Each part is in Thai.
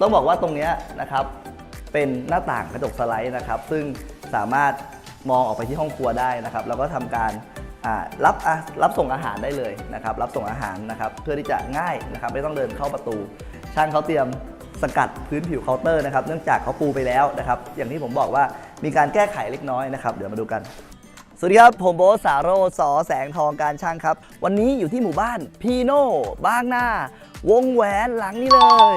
ต้องบอกว่าตรงนี้นะครับเป็นหน้าต่างกระจกสไลด์นะครับ ซึ่งสามารถมองออกไปที่ห้องครัวได้นะครับ แล้วก็ทำการรับรับส่งอาหารได้เลยนะครับ รับส่งอาหารนะครับ เพื่อที่จะง่ายนะครับ ไม่ต้องเดินเข้าประตู ช่างเขาเตรียมสกัดพื้นผิวเคาน์เตอร์นะครับ เนื่องจากเขาปูไปแล้วนะครับ อย่างที่ผมบอกว่ามีการแก้ไขเล็กน้อยนะครับ เดี๋ยวมาดูกัน สวัสดีครับ ผมโบสาโรสอแสงทองการช่างครับ วันนี้อยู่ที่หมู่บ้านพีโน่บางนาวงแหวนหลังนี้เลย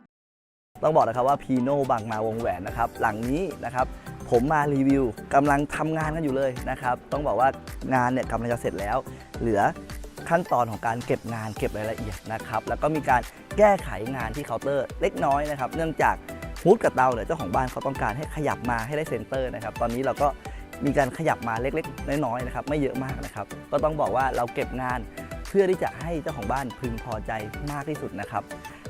ต้องบอกนะครับว่าพีโน่บางมาวงแหวนนะครับหลังนี้นะครับผมมารีวิวกำลังทำงานกันอยู่เลยนะครับ ต้องบอกว่างานเนี่ยกำลังจะเสร็จแล้ว เหลือขั้นตอนของการเก็บงานเก็บรายละเอียดนะครับแล้วก็มีการแก้ไขงานที่เคาน์เตอร์เล็กน้อยนะครับ เนื่องจากฮูดกับเตาเนี่ยเจ้าของบ้านเขาต้องการให้ขยับมาให้ได้เซนเตอร์นะครับ ตอนนี้เราก็มีการขยับมาเล็กๆ น้อยๆนะครับไม่เยอะมากนะครับ ก็ต้องบอกว่าเราเก็บงานเพื่อที่จะให้เจ้าของบ้านพึงพอใจมากที่สุดนะครับ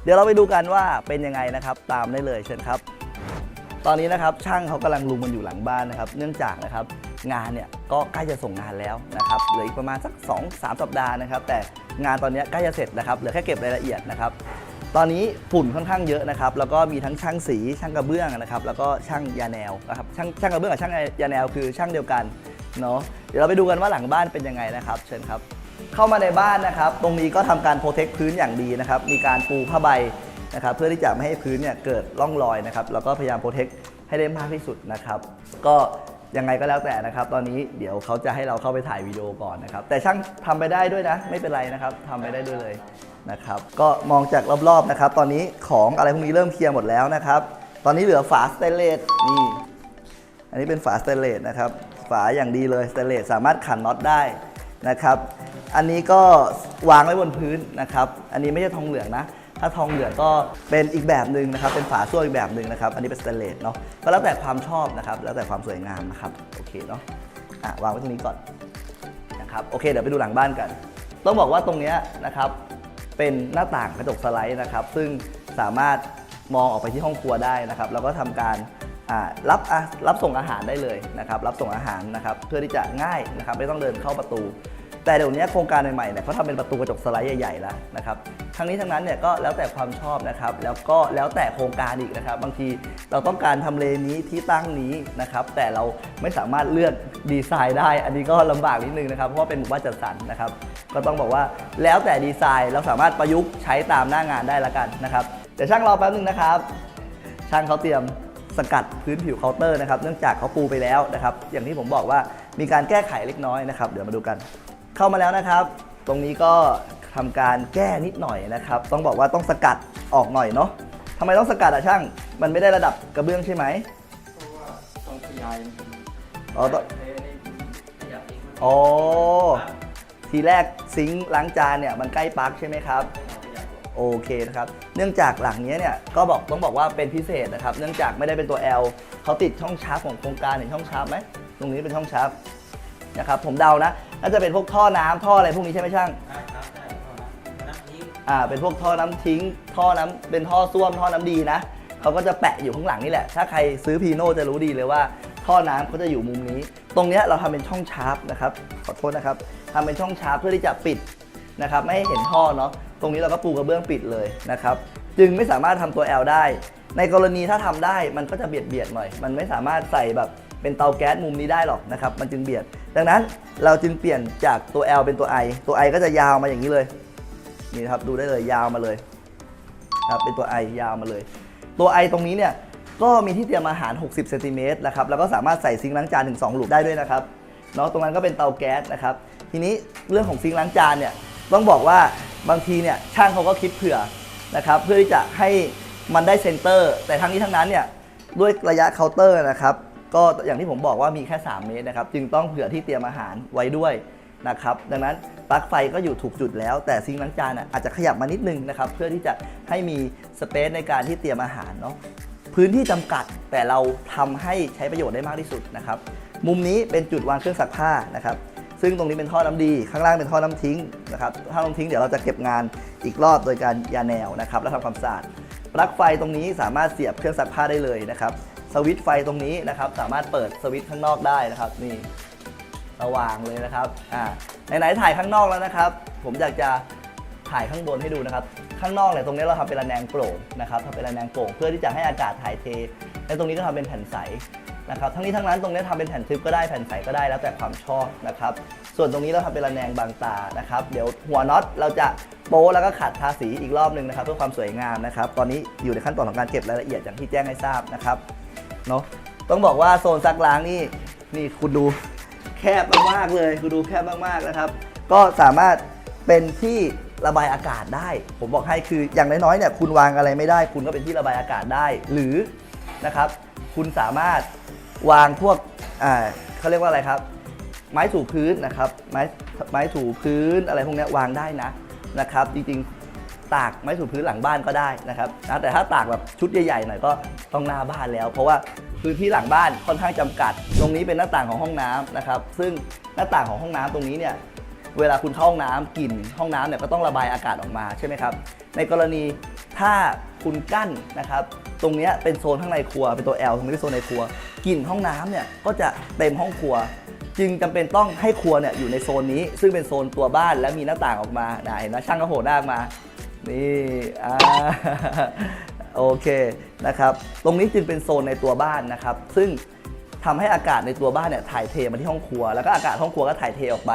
เดี๋ยวเราไปดูกันว่าเป็นยังไงนะครับ ตามได้เลยเชิญครับ ตอนนี้นะครับช่างเขากำลังลุมมันอยู่หลังบ้านนะครับ เนื่องจากนะครับงานเนี่ยก็ใกล้จะส่งงานแล้วนะครับเหลืออีกประมาณสัก 2-3 สัปดาห์นะครับ แต่งานตอนนี้ใกล้จะเสร็จนะครับเหลือแค่เก็บรายละเอียดนะครับตอนนี้ฝุ่นค่อนข้างเยอะนะครับแล้วก็มีทั้งช่างสีช่างกระเบื้องนะครับแล้วก็ช่างยาแนวนะครับช่างช่างกระเบื้องกับช่างยาแนวคือช่างเดียวกันเนาะเดี๋ยวเราไปดูกันว่าหลังบ้านเป็นยังไงนะครับ เชิญครับ เข้ามาในบ้านนะครับ ตรงนี้ก็ทำการโปรเทคพื้นอย่างดีนะครับ มีการปูผ้าใบนะครับ เพื่อที่จะไม่ให้พื้นเนี่ยเกิดร่องรอยนะครับ แล้วก็พยายามโปรเทคให้ได้มากที่สุดนะครับ ก็ยังไงก็แล้วแต่นะครับ ตอนนี้เดี๋ยวเขาจะให้เราเข้าไปถ่ายวิดีโอก่อนนะครับ แต่ช่างทำไปได้ด้วยนะ ไม่เป็นไรนะครับทำไปได้ด้วยเลยนะครับ ก็มองจากรอบๆนะครับ ตอนนี้ของอะไรพวกนี้เริ่มเคลียร์หมดแล้วนะครับ ตอนนี้เหลือฝาสเตนเลสนี่ อันนี้เป็นฝาสเตนเลสนะครับ ฝาอย่างดีเลยสเตนเลสสามารถขันน็อตได้ นะครับ อันนี้ก็วางไว้บนพื้นนะครับ อันนี้ไม่ใช่ทองเหลืองนะ ถ้าทองเหลืองก็เป็นอีกแบบหนึ่งนะครับ เป็นฝาส้วมอีกแบบหนึ่งนะครับ อันนี้เป็นสเตนเลสเนาะ ก็แล้วแต่ความชอบนะครับ แล้วแต่ความสวยงามนะครับ โอเคเนาะ อะวางไว้ตรงนี้ก่อนนะครับ โอเค เดี๋ยวไปดูหลังบ้านกัน ต้องบอกว่าตรงเนี้ยนะครับ เป็นหน้าต่างกระจกสไลด์นะครับ ซึ่งสามารถมองออกไปที่ห้องครัวได้นะครับ แล้วก็ทำการ รับอะรับส่งอาหารได้เลยนะครับรับส่งอาหารนะครับเพื่อที่จะง่ายนะครับไม่ต้องเดินเข้าประตู แต่เดี๋ยวนี้โครงการใหม่ๆเนี่ยเขาทำเป็นประตูกระจกสไลด์ใหญ่ๆแล้วนะครับทั้งนี้ทั้งนั้นเนี่ยก็แล้วแต่ความชอบนะครับแล้วก็แล้วแต่โครงการอีกนะครับ บางทีเราต้องการทำเลนี้ที่ตั้งนี้นะครับแต่เราไม่สามารถเลือกดีไซน์ได้ อันนี้ก็ลำบากนิดนึงนะครับเพราะว่าเป็นหมู่บ้านจัดสรรนะครับก็ต้องบอกว่าแล้วแต่ดีไซน์เราสามารถประยุกต์ใช้ตามหน้างานได้ละกันนะครับเดี๋ยวช่างรอแป๊บนึงนะครับ ช่างเขาเตรียม สกัดพื้นผิวเคาน์เตอร์นะครับเนื่องจากเขาปูไปแล้วนะครับ อย่างที่ผมบอกว่ามีการแก้ไขเล็กน้อยนะครับ เดี๋ยวมาดูกัน เข้ามาแล้วนะครับ ตรงนี้ก็ทำการแก้นิดหน่อยนะครับ ต้องบอกว่าต้องสกัดออกหน่อยเนาะทำไมต้องสกัดอะช่าง มันไม่ได้ระดับกระเบื้องใช่ไหมเพราะว่าต้องขยายอ๋อต้องเทนี่ขยับอีกมันอ๋อทีแรกซิงค์ล้างจานเนี่ยมันใกล้ปลั๊กใช่ไหมครับขยับ โอเคนะครับ เนื่องจากหลังเนี้ยเนี่ยก็บอกต้องบอกว่าเป็นพิเศษนะครับ เนื่องจากไม่ได้เป็นตัว L เขาติดช่องชาร์จของโครงการเห็นช่องชาร์จไหมตรงนี้เป็นช่องชาร์จนะครับผมเดานะน่าจะเป็นพวกท่อน้ำท่ออะไรพวกนี้ใช่ไหมช่างได้ครับได้เท่านั้นน้ำนี้อ่าเป็นพวกท่อน้ำทิ้ง ท่อน้ำเป็นท่อส้วมท่อน้ำดีนะเขาก็จะแปะอยู่ข้างหลังนี่แหละ ถ้าใครซื้อพีโน่จะรู้ดีเลยว่าท่อน้ำเขาจะอยู่มุมนี้ ตรงเนี้ยเราทำเป็นช่องชาร์ปนะครับขอโทษนะครับทำเป็นช่องชาร์ปเพื่อที่จะปิด นะครับไม่ให้เห็นท่อเนาะตรงนี้เราก็ปูกระเบื้องปิดเลยนะครับจึงไม่สามารถทำตัว L ได้ ในกรณีถ้าทำได้มันก็จะเบียดเบียดหน่อย มันไม่สามารถใส่แบบเป็นเตาแก๊สมุมนี้ได้หรอกนะครับมันจึงเบียด ดังนั้นเราจึงเปลี่ยนจากตัว L เป็นตัว I ตัว I ก็จะยาวมาอย่างนี้เลยนี่ครับดูได้เลยยาวมาเลยครับเป็นตัว I ยาวมาเลย ตัว I ตรงนี้เนี่ยก็มีที่เตรียมอาหาร 60เซนติเมตรนะครับแล้วก็สามารถใส่ซิงค์ล้างจานถึง 2 หลุมได้ด้วยนะครับเนาะตรงนั้นก็เป็นเตาแก๊สนะครับ ทีนี้เรื่องของซิงค์ล้างจานเนี่ย ต้องบอกว่าบางทีเนี่ยช่างเขาก็คิดเผื่อนะครับเพื่อที่จะให้มันได้เซนเตอร์ แต่ทั้งนี้ทั้งนั้นเนี่ยด้วยระยะเคาน์เตอร์นะครับก็อย่างที่ผมบอกว่ามีแค่ 3 เมตรนะครับจึงต้องเผื่อที่เตรียมอาหารไว้ด้วยนะครับดังนั้นปลั๊กไฟก็อยู่ถูกจุดแล้ว แต่ซิงค์ล้างจานอะอาจจะขยับมานิดนึงนะครับเพื่อที่จะให้มีสเปซในการที่เตรียมอาหารเนาะพื้นที่จำกัดแต่เราทำให้ใช้ประโยชน์ได้มากที่สุดนะครับมุมนี้เป็นจุดวางเครื่องซักผ้านะครับ ซึ่งตรงนี้เป็นท่อน้ำดี ข้างล่างเป็นท่อน้ำทิ้งนะครับท่อน้ำทิ้งเดี๋ยวเราจะเก็บงานอีกรอบโดยการยาแนวนะครับแล้วทำความสะอาดปลั๊กไฟตรงนี้สามารถเสียบเครื่องซักผ้าได้เลยนะครับสวิตช์ไฟตรงนี้นะครับสามารถเปิดสวิตช์ข้างนอกได้นะครับนี่สว่างเลยนะครับอ่าไหนๆถ่ายข้างนอกแล้วนะครับ ผมอยากจะถ่ายข้างบนให้ดูนะครับ ข้างนอกเนี่ยตรงนี้เราทำเป็นระแนงโปร่งนะครับทำเป็นระแนงโปร่งเพื่อที่จะให้อากาศถ่ายเท และตรงนี้ก็ทำเป็นแผ่นใส นะครับทั้งนี้ทั้งนั้นตรงนี้ทำเป็นแผ่นทึบก็ได้แผ่นใสก็ได้แล้วแต่ความชอบนะครับส่วนตรงนี้เราทำเป็นระแนงบางตานะครับเดี๋ยวหัวน็อตเราจะโป๊แล้วก็ขัดทาสีอีกรอบหนึ่งนะครับเพื่อความสวยงามนะครับตอนนี้อยู่ในขั้นตอนของการเก็บรายละเอียดอย่างที่แจ้งให้ทราบนะครับเนาะต้องบอกว่าโซนซักล้างนี่นี่คุณดูแคบมากๆเลยคุณดูแคบมากๆนะครับ ก็สามารถเป็นที่ระบายอากาศได้ ผมบอกให้คืออย่างน้อยๆเนี่ยคุณวางอะไรไม่ได้ คุณก็เป็นที่ระบายอากาศได้ หรือนะครับ คุณสามารถ วางพวกอ่าเขาเรียกว่าอะไรครับ ไม้ถูพื้นนะครับ ไม้ไม้ถูพื้นอะไรพวกนี้วางได้นะนะครับ จริงๆตากไม้ถูพื้นหลังบ้านก็ได้นะครับนะแต่ถ้าตากแบบชุดใหญ่ๆหน่อยก็ต้องหน้าบ้านแล้ว เพราะว่าพื้นที่หลังบ้านค่อนข้างจำกัด ตรงนี้เป็นหน้าต่างของห้องน้ำนะครับ ซึ่งหน้าต่างของห้องน้ำตรงนี้เนี่ยเวลาคุณเข้าห้องน้ำกลิ่นห้องน้ำเนี่ยก็ต้องระบายอากาศออกมาใช่ไหมครับ ในกรณีถ้า คุณกั้นนะครับตรงนี้เป็นโซนข้างในครัวเป็นตัว L ตรงนี้เป็นโซนในครัวกลิ่นห้องน้ำเนี่ยก็จะเต็มห้องครัว จึงจำเป็นต้องให้ครัวเนี่ยอยู่ในโซนนี้ ซึ่งเป็นโซนตัวบ้านและมีหน้าต่างออกมาเห็นไหมช่างก็โหดหน้ามานี่อ่าโอเคนะครับตรงนี้จึงเป็นโซนในตัวบ้านนะครับ ซึ่งทำให้อากาศในตัวบ้านเนี่ยถ่ายเทมาที่ห้องครัว แล้วก็อากาศห้องครัวก็ถ่ายเทออกไป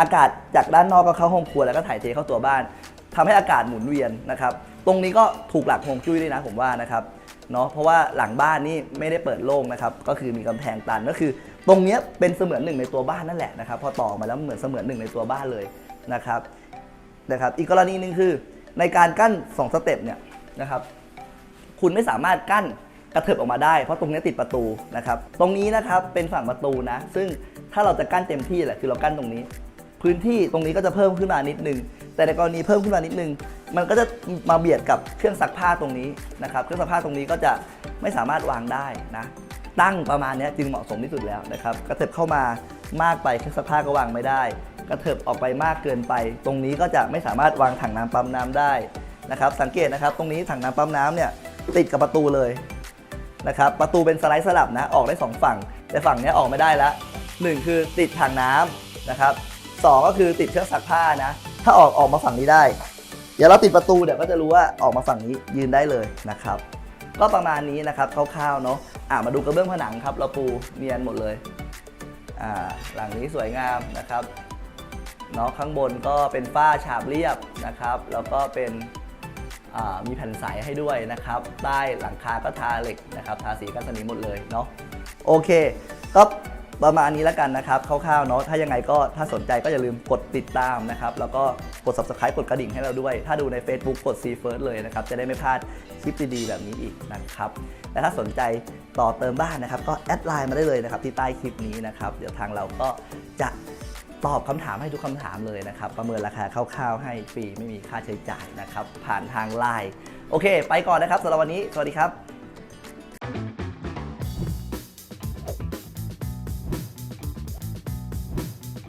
อากาศจากด้านนอกก็เข้าห้องครัวแล้วก็ถ่ายเทเข้าตัวบ้านทำให้อากาศหมุนเวียนนะครับ ตรงนี้ก็ถูกหลักฮวงจุ้ยด้วยนะผมว่านะครับเนาะเพราะว่าหลังบ้านนี่ไม่ได้เปิดโล่งนะครับก็คือมีกำแพงตันก็คือ ตรงเนี้ยเป็นเสมือนหนึ่งในตัวบ้านนั่นแหละนะครับพอต่อมาแล้วเหมือนเสมือนหนึ่งในตัวบ้านเลยนะครับนะครับอีกกรณีหนึ่งคือในการกั้น 2 สเต็ปเนี่ยนะครับคุณไม่สามารถกั้นกระเถิบออกมาได้ เพราะตรงนี้ติดประตูนะครับตรงนี้นะครับเป็นฝั่งประตูนะ ซึ่งถ้าเราจะกั้นเต็มที่แหละคือเรากั้นตรงนี้ พื้นที่ตรงนี้ก็จะเพิ่มขึ้นมานิดนึง แต่ในกรณีเพิ่มขึ้นมานิดนึง มันก็จะมาเบียดกับเครื่องซักผ้าตรงนี้นะครับ เครื่องซักผ้าตรงนี้ก็จะไม่สามารถวางได้นะ ตั้งประมาณนี้จึงเหมาะสมที่สุดแล้วนะครับ กระเถิบเข้ามามากไปเครื่องซักผ้าก็วางไม่ได้ กระเถิบออกไปมากเกินไป ตรงนี้ก็จะไม่สามารถวางถังน้ำปั๊มน้ำได้นะครับ สังเกตนะครับ ตรงนี้ถังน้ำปั๊มน้ำเนี่ยติดกับประตูเลยนะครับ ประตูเป็นสไลด์สลับนะ ออกได้สองฝั่ง แต่ฝั่งนี้ออกไม่ได้ล้วหนึ่งคือติดถังน้ำนะครับสองก็คือติดเครื่องซักผ้านะ ถ้าออกออกมาฝั่งนี้ได้ เดี๋ยวเราติดประตูเดี๋ยวก็จะรู้ว่าออกมาฝั่งนี้ยืนได้เลยนะครับ ก็ประมาณนี้นะครับคร่าวๆเนาะอะมาดูกระเบื้องผนังครับ เราปูเนียนหมดเลยอ่าหลังนี้สวยงามนะครับเนาะข้างบนก็เป็นฝ้าฉาบเรียบนะครับ แล้วก็เป็นอ่ามีแผ่นใสให้ด้วยนะครับใต้หลังคาก็ทาเหล็กนะครับ ทาสีกันสนิมหมดเลยเนาะโอเคก็ ประมาณนี้แล้วกันนะครับคร่าวๆเนาะถ้ายังไงก็ถ้าสนใจก็อย่าลืมกดติดตามนะครับแล้วก็กด subscribe กดกระดิ่งให้เราด้วย ถ้าดูใน Facebook กด s e First เลยนะครับจะได้ไม่พลาดคลิปดีๆแบบนี้อีกนะครับและถ้าสนใจต่อเติมบ้านนะครับ ก็แอดไลน์มาได้เลยนะครับที่ใต้คลิปนี้นะครับเดี๋ยวทางเราก็จะตอบคำถามให้ทุกคำถามเลยนะครับ ประเมินราคาคร่าวๆให้ฟรีไม่มีค่าใช้จ่ายนะครับ ผ่านทางไลน์โอเค ไปก่อนนะครับสำหรับวันนี้ สวัสดีครับ